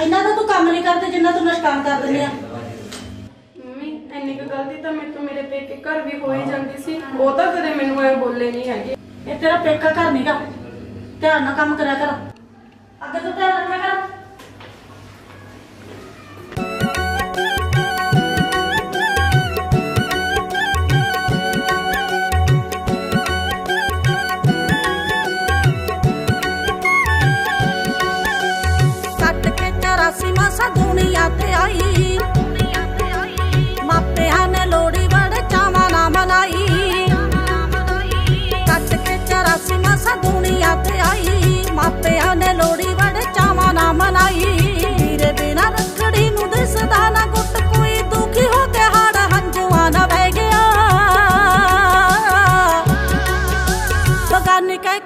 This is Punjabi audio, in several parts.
ਇੰਨਾ ਤਾਂ ਤੂੰ ਕੰਮ ਨਹੀਂ ਕਰਦੇ ਜਿੰਨਾ ਤੂੰ ਨੁਕਸਾਨ ਕਰ ਦਿੰਦੀ ਆ। ਮੰਮੀ ਇੰਨੀ ਕੁ ਗਲਤੀ ਤਾਂ ਮੇਰੇ ਤੋਂ ਮੇਰੇ ਪੇਕੇ ਘਰ ਵੀ ਹੋ ਹੀ ਜਾਂਦੀ ਸੀ। ਉਹ ਤਾਂ ਕਦੇ ਮੈਨੂੰ ਐ ਬੋਲੇ ਨਹੀਂ ਹੈਗੇ। ਇਹ ਤੇਰਾ ਪੇਕਾ ਘਰ ਨਹੀਂਗਾ ਧਿਆਨ ਨਾਲ ਕੰਮ ਕਰਿਆ ਕਰ।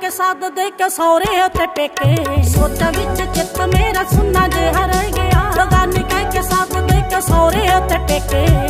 ਕੇ ਸਾਧ ਦੇ ਕੇ ਸੌਰੇ ਉੱਤੇ ਪੇਕੇ ਸੋਚਾਂ ਵਿੱਚ ਚਿੱਤ ਮੇਰਾ ਸੁੰਨਾ ਜੇ ਹਰ ਗਿਆ। ਬਗਾਨੀ ਕਹਿ ਕੇ ਸਾਧ ਦੇ ਕੇ ਸੌਰੇ ਉੱਤੇ ਪੇਕੇ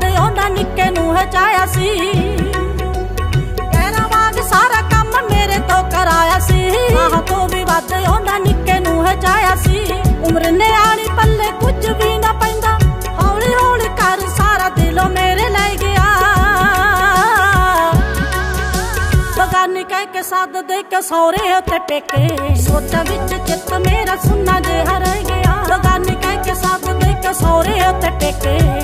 ਤੋਂ ਉਹਨਾਂ ਨਿੱਕੇ ਨੂੰ ਹਚਾਇਆ ਸੀ। ਕਹਿਰਾ ਵਾਂਗ ਸਾਰਾ ਕੰਮ ਮੇਰੇ ਤੋਂ ਕਰਾਇਆ ਸੀ। ਸਾਹ ਤੋਂ ਵੀ ਵੱਧ ਉਹਨਾਂ ਨਿੱਕੇ ਨੂੰ ਹਚਾਇਆ ਸੀ। ਉਮਰ ਨੇ ਆਣੀ ਪੱਲੇ ਕੁਝ ਵੀ ਨਾ ਪੈਂਦਾ। ਹੌਲੀ ਹੌਲੀ ਕਰ ਸਾਰਾ ਦਿਲੋਂ ਮੇਰੇ ਲੈ ਗਿਆ। ਬਗਾਨੀ ਕਹਿ ਕੇ ਸਾਧ ਦੇ ਕੇ ਸੌਰੇ ਉੱਤੇ ਟੇਕੇ। ਸੋਚਾਂ ਵਿੱਚ ਚਿੱਤ ਮੇਰਾ ਸੁੰਨਾ ਜਿਹਾ ਰਹਿ ਗਿਆ। ਬਗਾਨੀ ਕਹਿ ਕੇ ਸਾਧ ਦੇ ਕੇ ਸੌਰੇ ਉੱਤੇ ਟੇਕੇ।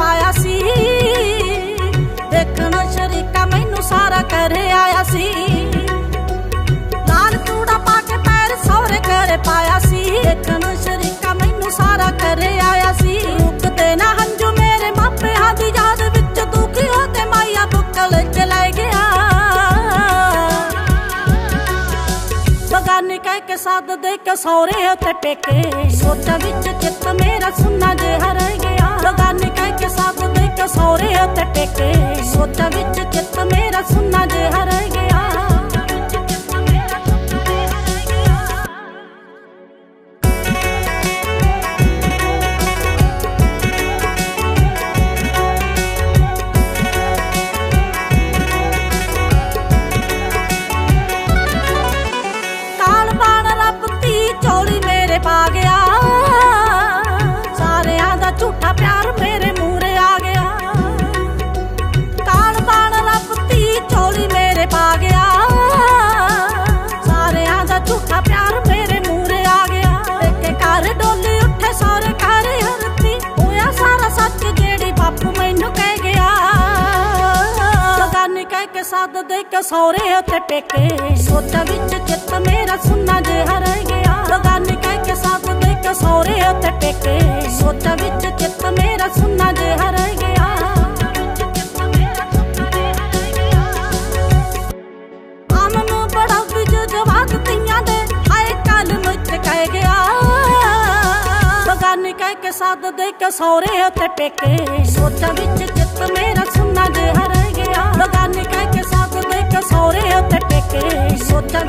ਪਾਇਆ ਸੀ। ਦੇਖਣ ਸ਼ਰੀਕਾ ਮੈਨੂੰ ਸਾਰਾ ਘਰੇ ਆਇਆ ਸੀ। ਬਗਾਨੀ ਕਹਿ ਕੇ ਸਾਧ ਦੇ ਕੇ ਸੌਰੇ ਉੱਤੇ ਟੇਕੇ ਸੋਚਾਂ ਵਿੱਚ ਚਿੱਤ ਮੇਰਾ ਸੁੰਨਾ ਜਿਹਾ ਰਹਿ ਗਿਆ। ਬਗਾਨੀ ਕਹਿ ਕੇ ਸਾਧ ਦੇ ਕੇ ਸੌਰੇ ਟੇਕੇ ਸੋਚਾਂ ਵਿੱਚ ਚਿੱਤ ਮੇਰਾ ਸੁੰਨਾ ਜਿਹਾ ਬਗਾਨੀ ਕਹਿ ਕੇ ਸਾਧ ਦੇ ਕੇ ਸੌਰੇ ਉੱਤੇ ਟੇਕੇ। ਸੋਚਾਂ ਵਿੱਚ ਚਿੱਤ ਮੇਰਾ ਸੁੰਨਾ ਜੇ ਰਹਿ ਗਿਆ। ਬਗਾਨੀ ਕਹਿ ਕੇ ਸਾਧ ਦੇ ਕੇ ਸੌਰੇ ਉੱਤੇ ਟੇਕੇ। ਸੋਚਾਂ ਵਿੱਚ ਚਿੱਤ ਮੇਰਾ ਸੁੰਨਾ ਜੇ ਰਹਿ ਗਿਆ। ਆਮ ਨੂੰ ਬੜਾ ਵਿਜ ਜਵਾਬ ਤੀਆਂ ਦੇ। ਹਾਏ ਕੱਲ ਮੁੱਚ ਕਹਿ ਗਿਆ। ਬਗਾਨੀ ਕਹਿ ਕੇ ਸਾਧ ਦੇ ਕੇ ਸੌਰੇ ਉੱਤੇ ਟੇਕੇ। ਸੋਚਾਂ ਵਿੱਚ ਚਿੱਤ ਮੇਰਾ ਸੁੰਨਾ ਜਿਹਾ ਰਹਿ ਸੋਹਰੇ ਉੱਤੇ ਟੇਕੇ। ਸੋਚਾਂ